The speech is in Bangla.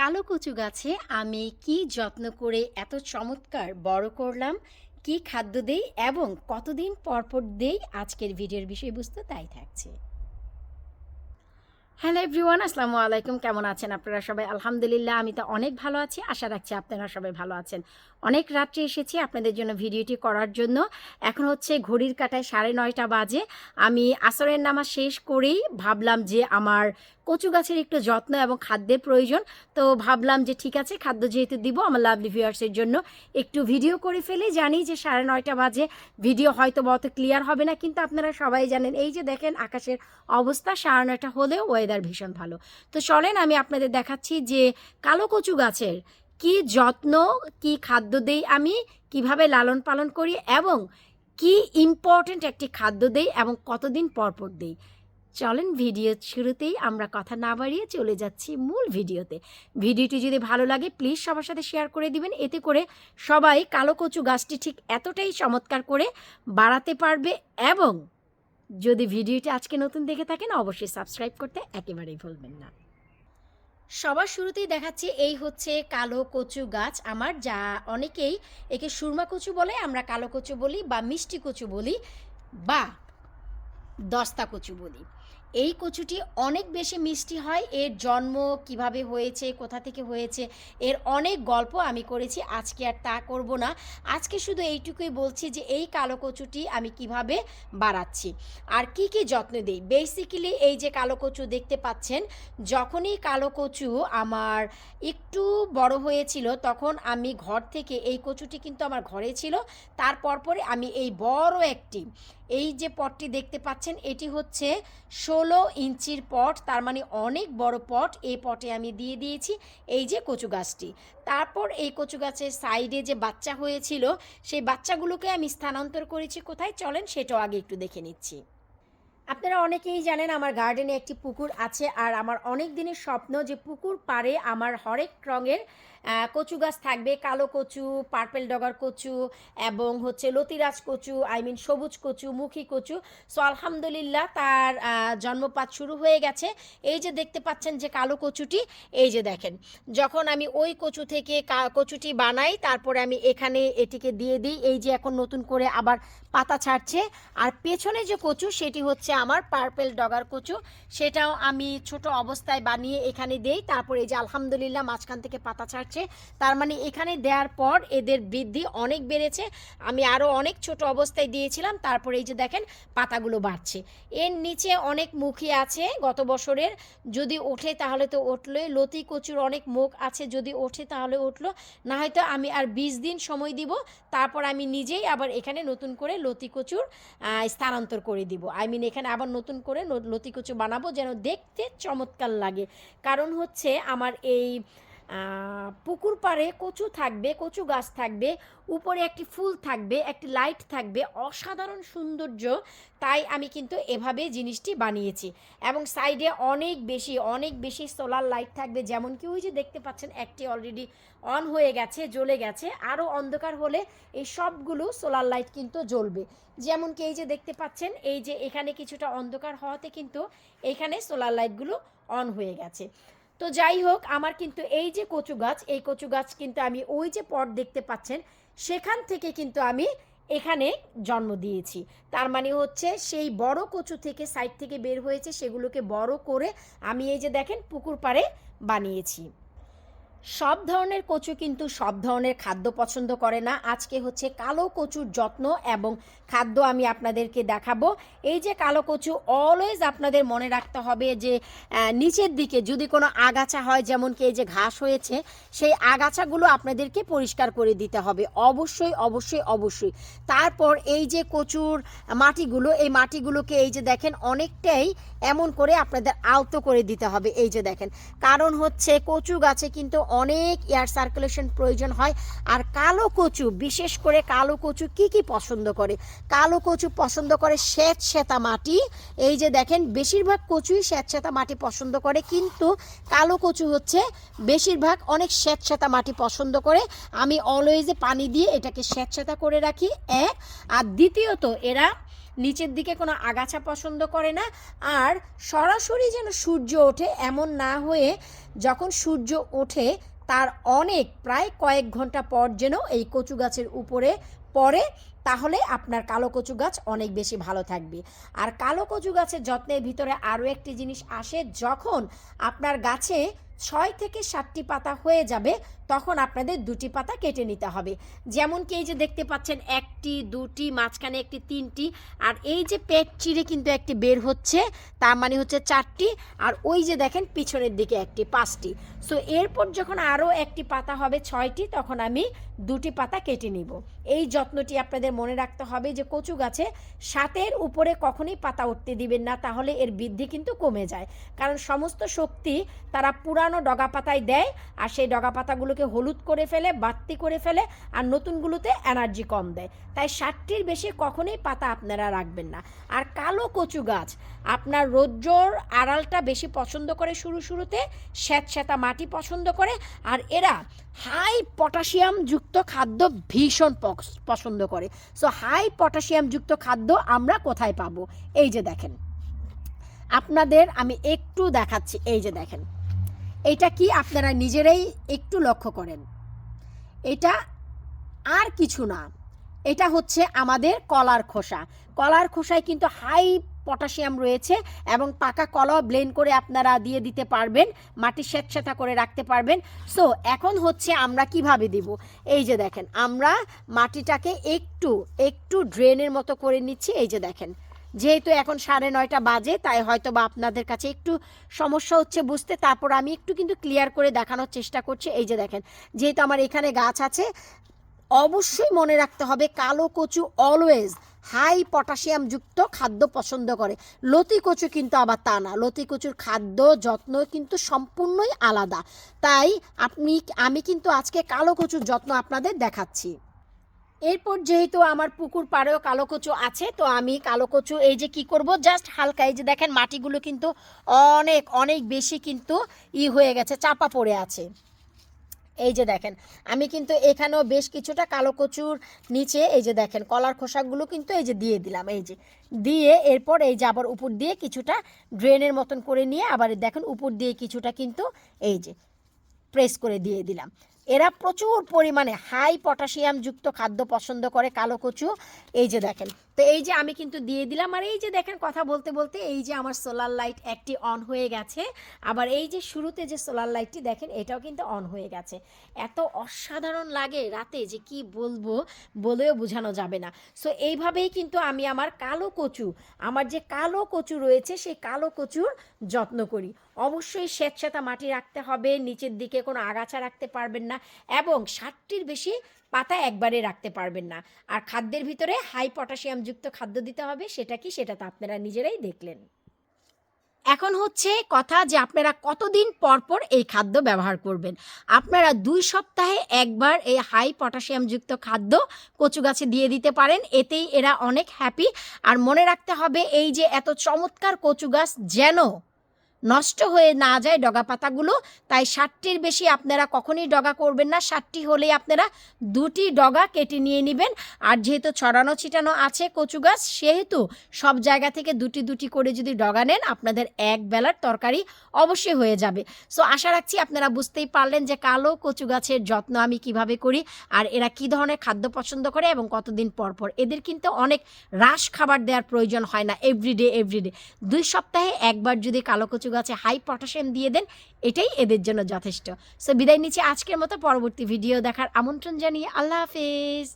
কালো কচু গাছে আমি কি যত্ন করে এত চমৎকার বড় করলাম? কি খাদ্য দেই এবং কতদিন পর পর দেই? আজকের ভিডিওর বিষয়বস্তু তাই থাকছে। হ্যালো এভরিওয়ান, আসসালামু আলাইকুম। কেমন আছেন আপনারা সবাই? আলহামদুলিল্লাহ, আমি তো অনেক ভালো আছি। আশা রাখছি আপনারা সবাই ভালো আছেন। অনেক রাত্রে এসেছি আপনাদের জন্য ভিডিওটি করার জন্য। এখন হচ্ছে ঘড়ির কাটায় সাড়ে নয়টা বাজে। আমি আসরের নামাজ শেষ করেই ভাবলাম যে আমার কচু গাছের একটু যত্ন এবং খাদ্যের প্রয়োজন। তো ভাবলাম যে ঠিক আছে, খাদ্য যেহেতু দিব, আমার লাভলি ভিউয়ার্সের জন্য একটু ভিডিও করে ফেলে। জানি যে সাড়ে নয়টা বাজে ভিডিও হয়তো অত ক্লিয়ার হবে না, কিন্তু আপনারা সবাই জানেন, এই যে দেখেন আকাশের অবস্থা, সাড়ে নয়টা হলেও ওয়েদার ভীষণ ভালো। তো চলেন আমি আপনাদের দেখাচ্ছি যে কালো কচু গাছের কি যত্ন, কি খাদ্য দেই আমি, কীভাবে লালন পালন করি এবং কি ইম্পর্ট্যান্ট একটি খাদ্য দেই এবং কতদিন পর পর দেই। চলেন ভিডিও শুরুতেই আমরা কথা না বাড়িয়ে চলে যাচ্ছি মূল ভিডিওতে। ভিডিওটি যদি ভালো লাগে প্লিজ সবার সাথে শেয়ার করে দিবেন। এতে করে সবাই কালো কচু গাছটি ঠিক এতটাই চমৎকার করে বাড়াতে পারবে এবং যদি ভিডিওটি আজকে নতুন দেখে থাকেন, অবশ্যই সাবস্ক্রাইব করতে একেবারেই ভুলবেন না। সবার শুরুতেই দেখাচ্ছি এই হচ্ছে কালো কচু গাছ আমার, যা অনেকেই একে সুরমা কচু বলে, আমরা কালো কচু বলি বা মিষ্টি কচু বলি বা দস্তা কচু বলি। এই কচুটি অনেক বেশি মিষ্টি হয়, এর জন্ম কীভাবে হয়েছে, কোথা থেকে হয়েছে, এর অনেক গল্প আমি করেছি, আজকে আর তা করব না। আজকে শুধু এইটুকুই বলছি যে, এই কালো কচুটি আমি কীভাবে বাড়াচ্ছি আর কি কি যত্ন দিই। বেসিক্যালি এই যে কালো কচু দেখতে পাচ্ছেন, যখনই কালো কচু আমার একটু বড় হয়েছিল, তখন আমি ঘর থেকে, এই কচুটি কিন্তু আমার ঘরে ছিল তারপর পরে আমি এই বড় একটি এই যে পটটি দেখতে পাচ্ছেন, এটি হচ্ছে ষোলো ইঞ্চির পট, তার মানে অনেক বড় পট। এই পটে আমি দিয়ে দিয়েছি এই যে কচু গাছটি। তারপর এই কচু গাছের সাইডে যে বাচ্চা হয়েছিল, সেই বাচ্চাগুলোকে আমি স্থানান্তর করেছি কোথায়? চলেন সেটাও আগে একটু দেখে নিচ্ছি। আপনারা অনেকেই জানেন আমার গার্ডেনে একটি পুকুর আছে আর আমার অনেক দিনের স্বপ্ন যে পুকুর পাড়ে আমার হরেক রঙের কচু গাছ থাকবে। কালো কচু পার্পেল ডগার কচু এবং হচ্ছে লতিরাজ কচু আই মিন সবুজ কচু, মুখী কচু। সো আলহামদুলিল্লাহ তার জন্মপাত শুরু হয়ে গেছে। এই যে দেখতে পাচ্ছেন যে কালো কচুটি, এই যে দেখেন। যখন আমি ওই কচু থেকে কচুটি বানাই, তারপরে আমি এখানে এটিকে দিয়ে দিই। এই যে এখন নতুন করে আবার পাতা ছাড়ছে। আর পেছনে যে কচু, সেটি হচ্ছে আমার পার্পেল ডগার কচু, সেটাও আমি ছোট অবস্থায় বানিয়ে এখানে দেই। তারপরে এই যে আলহামদুলিল্লাহ মাঝখান থেকে পাতা ছাড়ছে। তার মানে এখানে দেওয়ার পর এদের বৃদ্ধি অনেক বেড়েছে। আমি আরও অনেক ছোট অবস্থায় দিয়েছিলাম। তারপরে এই যে দেখেন, পাতাগুলো বাড়ছে। এর নিচে অনেক মুখী আছে গত বছরের। যদি ওঠে তাহলে তো উঠলোই। লতি কচুর অনেক মুখ আছে। যদি ওঠে তাহলে উঠল। না হয়তো আমি আর বিশ দিন সময় দিব। তারপর আমি নিজেই আবার এখানে নতুন করে লতি কচুর স্থানান্তর করে দিব। আই মিন এখানে আবার নতুন করে লতিকুচু লতি কচু বানাবো যেন দেখতে চমৎকার লাগে। কারণ হচ্ছে আমার এই পুকুর পাড়ে কচু থাকবে, কচু গাছ থাকবে, উপরে একটি ফুল থাকবে, একটি লাইট থাকবে, অসাধারণ সৌন্দর্য। তাই আমি কিন্তু এভাবে জিনিসটি বানিয়েছি। এবং সাইডে অনেক বেশি অনেক বেশি সোলার লাইট থাকবে, যেমন কি ওই যে দেখতে পাচ্ছেন, একটি অলরেডি অন হয়ে গেছে, জ্বলে গেছে। আরও অন্ধকার হলে এই সবগুলো সোলার লাইট কিন্তু জ্বলবে। যেমন কি এই যে দেখতে পাচ্ছেন, এই যে এখানে কিছুটা অন্ধকার হওয়াতে কিন্তু এখানে সোলার লাইটগুলো অন হয়ে গেছে। তো যাই হোক, আমার কিন্তু এই যে কচু গাছ, এই কচু গাছ কিন্তু আমি ওই যে পট দেখতে পাচ্ছেন, সেখান থেকে কিন্তু আমি এখানে জন্ম দিয়েছি। তার মানে হচ্ছে সেই বড় কচু থেকে সাইড থেকে বের হয়েছে, সেগুলোকে বড় করে আমি এই যে দেখেন পুকুর পাড়ে বানিয়েছি। সব ধরনের কচু কিন্তু সব ধরনের খাদ্য পছন্দ করে না। আজকে হচ্ছে কালো কচুর যত্ন এবং খাদ্য আমি আপনাদেরকে দেখাবো। এই যে কালো কচু অলওয়েজ আপনাদের মনে রাখতে হবে যে নিচের দিকে যদি কোনো আগাছা হয়, যেমন কি এই যে ঘাস হয়েছে, সেই আগাছাগুলো আপনাদেরকে পরিষ্কার করে দিতে হবে। অবশ্যই অবশ্যই অবশ্যই। তারপর এই যে কচুর মাটিগুলো, এই মাটিগুলোকে এই যে দেখেন, অনেকটাই এমন করে আপনাদের আলতো করে দিতে হবে। এই যে দেখেন, কারণ হচ্ছে কচু গাছে কিন্তু অনেক এয়ার সার্কুলেশন প্রয়োজন হয়। আর কালো কচু, বিশেষ করে কালো কচু কি কি পছন্দ করে? কালো কচু পছন্দ করে শ্বেত শ্বেতা মাটি। এই যে দেখেন, বেশিরভাগ কচুই শ্বেত শ্বেতা মাটি পছন্দ করে, কিন্তু কালো কচু হচ্ছে বেশিরভাগ অনেক শ্বেত শ্বেতা মাটি পছন্দ করে। আমি অলওয়েজে পানি দিয়ে এটাকে শ্বেত শ্বেতা করে রাখি, এক। আর দ্বিতীয়ত, এরা নিচের দিকে কোনো আগাছা পছন্দ করে না। আর সরাসরি যেন সূর্য ওঠে এমন না হয়ে যখন সূর্য ওঠে, তার অনেক, প্রায় কয়েক ঘণ্টা পর যেন এই কচু গাছের উপরে পড়ে, তাহলে আপনার কালো কচু গাছ অনেক বেশি ভালো থাকবে। আর কালো কচু গাছের যত্নের ভিতরে আরও একটি জিনিস আসে, যখন আপনার গাছে ছয় থেকে সাতটি পাতা হয়ে যাবে, তখন আপনাদের দুটি পাতা কেটে নিতে হবে। যেমন কি এই যে দেখতে পাচ্ছেন, একটি, দুটি, মাঝখানে একটি, তিনটি, আর এই যে পেট চিড়ে কিন্তু একটি বের হচ্ছে, তার মানে হচ্ছে চারটি, আর ওই যে দেখেন পিছনের দিকে একটি, পাঁচটি। সো এরপর যখন আরও একটি পাতা হবে, ছয়টি, তখন আমি দুটি পাতা কেটে নিব। এই যত্নটি আপনাদের মনে রাখতে হবে যে কচু গাছে সাতের উপরে কখনই পাতা উঠতে দিবেন না, তাহলে এর বৃদ্ধি কিন্তু কমে যায়। কারণ সমস্ত শক্তি তারা পুরানো ডগা পাতায় দেয়, আর সেই ডগা পাতাগুলোকে হলুদ করে ফেলে বাত্তি করে ফেলে, আর নতুনগুলোতে এনার্জি কম দেয়। তাই ষাটটির বেশি কখনোই পাতা আপনারা রাখবেন না। আর কালো কচু গাছ, আপনার রৌদ্রর আড়ালটা বেশি পছন্দ করে শুরু শুরুতে স্যাঁতস্যাঁতা মাটি পছন্দ করে, আর এরা হাই পটাশিয়াম যুক্ত খাদ্য ভীষণ পছন্দ করে। সো হাই পটাশিয়াম যুক্ত খাদ্য আমরা কোথায় পাবো? এই যে দেখেন। আপনাদের আমি একটু দেখাচ্ছি। এই যে দেখেন। এটা কি আপনারা নিজেরাই একটু লক্ষ্য করেন? এটা আর কিছু না। এটা হচ্ছে আমাদের কলার খোসা। কলার খোসায় কিন্তু হাই পটাশিয়াম রয়েছে এবং পাকা কলাও ব্লেন্ড করে আপনারা দিয়ে দিতে পারবেন, মাটি স্যাঁতস্যাঁতা করে রাখতে পারবেন। সো, এখন হচ্ছে আমরা কীভাবে দিব? এই যে দেখেন, আমরা মাটিটাকে একটু একটু ড্রেনের মতো করে নিচ্ছি। এই যে দেখেন যেহেতু এখন সাড়ে নয়টা বাজে, তাই হয়তো বা আপনাদের কাছে একটু সমস্যা হচ্ছে বুঝতে। তারপর আমি একটু কিন্তু ক্লিয়ার করে দেখানোর চেষ্টা করছি। এই যে দেখেন, যেহেতু আমার এখানে গাছ আছে, অবশ্যই মনে রাখতে হবে কালো কচু অলওয়েজ হাই পটাশিয়াম যুক্ত খাদ্য পছন্দ করে। লতি কচু কিন্তু আবার তা না। লতি কচুর খাদ্য যত্ন কিন্তু সম্পূর্ণই আলাদা। তাই আপনি, আমি কিন্তু আজকে কালো কচুর যত্ন আপনাদের দেখাচ্ছি। এরপর যেহেতু আমার পুকুর পাড়েও কালো কচু আছে, তো আমি কালো কচু এই যে কি করব? জাস্ট হালকা এই যে দেখেন মাটিগুলো কিন্তু অনেক অনেক বেশি কিন্তু ই হয়ে গেছে, চাপা পড়ে আছে। এই যে দেখেন, আমি কিন্তু এখানেও বেশ কিছুটা কালো কচুর নিচে এই যে দেখেন কলার খোসাগুলো কিন্তু এই যে দিয়ে দিলাম, এই যে। দিয়ে এরপর এই যে আবার উপর দিয়ে কিছুটা ড্রেনের মতন করে নিয়ে আবার দেখেন উপর দিয়ে কিছুটা কিন্তু এই যে প্রেস করে দিয়ে দিলাম। এরা প্রচুর পরিমাণে হাই পটাশিয়াম যুক্ত খাদ্য পছন্দ করে কালো কচু। এই যে দেখেন, তো এই যে আমি কিন্তু দিয়ে দিলাম। আর এই যে দেখেন কথা বলতে বলতে এই যে আমার সোলার লাইট একটি অন হয়ে গেছে। আবার এই যে শুরুতে যে সোলার লাইটটি দেখেন, এটাও কিন্তু অন হয়ে গেছে। এত অসাধারণ লাগে রাতে যে কি বলব, বলেও বোঝানো যাবে না। সো এইভাবেই কিন্তু আমি আমার কালো কচু, আমার যে কালো কচু রয়েছে, সেই কালো কচুর যত্ন করি। অবশ্যই স্বেচ্ছাতা মাটি রাখতে হবে, নিচের দিকে কোনো আগাছা রাখতে পারবেন না। এবং ষাটটির বেশি পাতা একবারে রাখতে পারবেন না। আর খাদ্যের ভিতরে হাই পটাশিয়াম যুক্ত খাদ্য দিতে হবে, সেটা কি? সেটা তো আপনারা নিজেরাই দেখলেন। এখন হচ্ছে কথা যে আপনারা কতদিন পর পর এই খাদ্য ব্যবহার করবেন। আপনারা দুই সপ্তাহে একবার এই হাই পটাশিয়াম যুক্ত খাদ্য কচু গাছে দিয়ে দিতে পারেন, এতেই এরা অনেক হ্যাপি আর মনে রাখতে হবে এই যে এত চমৎকার কচু গাছ যেন নষ্ট হয়ে না যায় ডগা পাতাগুলো, তাই ষাটটির বেশি আপনারা কখনই ডগা করবেন না। ষাটটি হলে আপনারা দুটি ডগা কেটে নিয়ে নেবেন। আর যেহেতু ছড়ানো ছিটানো আছে কচু গাছ, সেহেতু সব জায়গা থেকে দুটি দুটি করে যদি ডগা নেন, আপনাদের এক বেলার তরকারি অবশ্যই হয়ে যাবে। সো, আশা রাখছি আপনারা বুঝতেই পারলেন যে কালো কচু গাছের যত্ন আমি কীভাবে করি আর এরা কি ধরনের খাদ্য পছন্দ করে এবং কতদিন পর পর। এদের কিন্তু অনেক রাস খাবার দেওয়ার প্রয়োজন হয় না এভরিডে এভরিডে দুই সপ্তাহে একবার যদি কালো কচু গাছে হাই পটাশিয়াম দিয়ে দেন, এটাই এদের জন্য যথেষ্ট। সো বিদায় নিচ্ছি আজকের মতো, পরবর্তী ভিডিও দেখার আমন্ত্রণ জানিয়ে আল্লাহ হাফেজ।